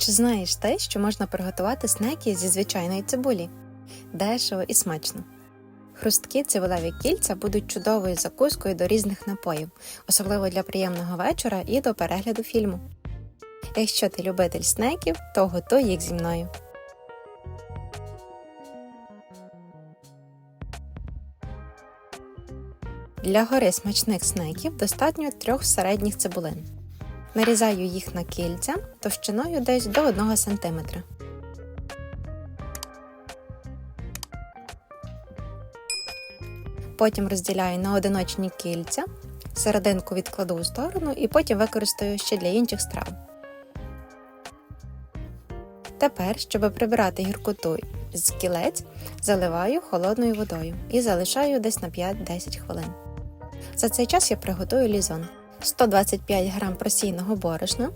Чи знаєш те, що можна приготувати снеки зі звичайної цибулі? Дешево і смачно. Хрусткі цибулеві кільця будуть чудовою закускою до різних напоїв, особливо для приємного вечора і до перегляду фільму. Якщо ти любитель снеків, то готуй їх зі мною. Для гори смачних снеків достатньо трьох середніх цибулин. Нарізаю їх на кільця товщиною десь до 1 см. Потім розділяю на одиночні кільця, серединку відкладу у сторону і потім використаю ще для інших страв. Тепер, щоб прибирати гіркоту з кілець, заливаю холодною водою і залишаю десь на 5-10 хвилин. За цей час я приготую лізон. 125 г просійного борошна,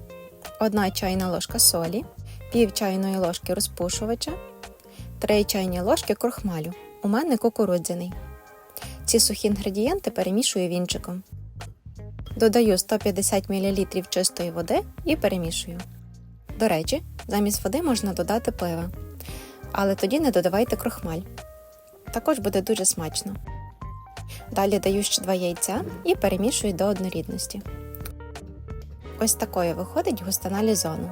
1 чайна ложка солі, пів чайної ложки розпушувача, 3 чайні ложки крохмалю. У мене кукурудзяний. Ці сухі інгредієнти перемішую вінчиком. Додаю 150 мл чистої води і перемішую. До речі, замість води можна додати пива, але тоді не додавайте крохмаль. Також буде дуже смачно. Далі даю ще два яйця і перемішую до однорідності. Ось такою виходить густина лізону.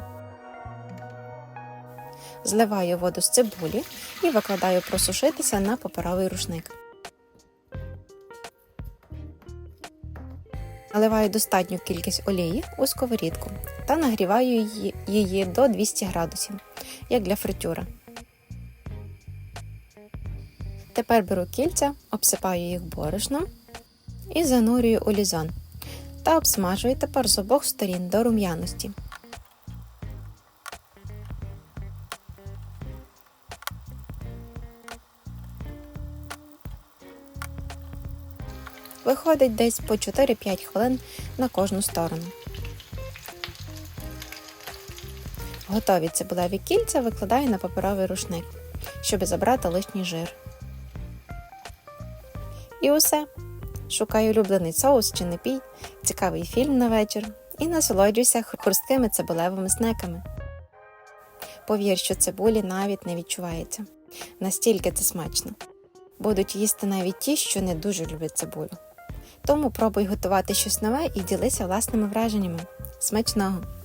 Зливаю воду з цибулі і викладаю просушитися на паперовий рушник. Наливаю достатню кількість олії у сковорідку та нагріваю її до 200 градусів, як для фритюра. Тепер беру кільця, обсипаю їх борошном і занурюю у лізон та обсмажую тепер з обох сторін до рум'яності. Виходить десь по 4-5 хвилин на кожну сторону. Готові цибулеві кільця викладаю на паперовий рушник, щоб забрати лишній жир. І усе. Шукаю улюблений соус чи напій, цікавий фільм на вечір і насолоджуйся хрусткими цибулевими снеками. Повір, що цибулі навіть не відчувається. Настільки це смачно. Будуть їсти навіть ті, що не дуже люблять цибулю. Тому пробуй готувати щось нове і ділися власними враженнями. Смачного!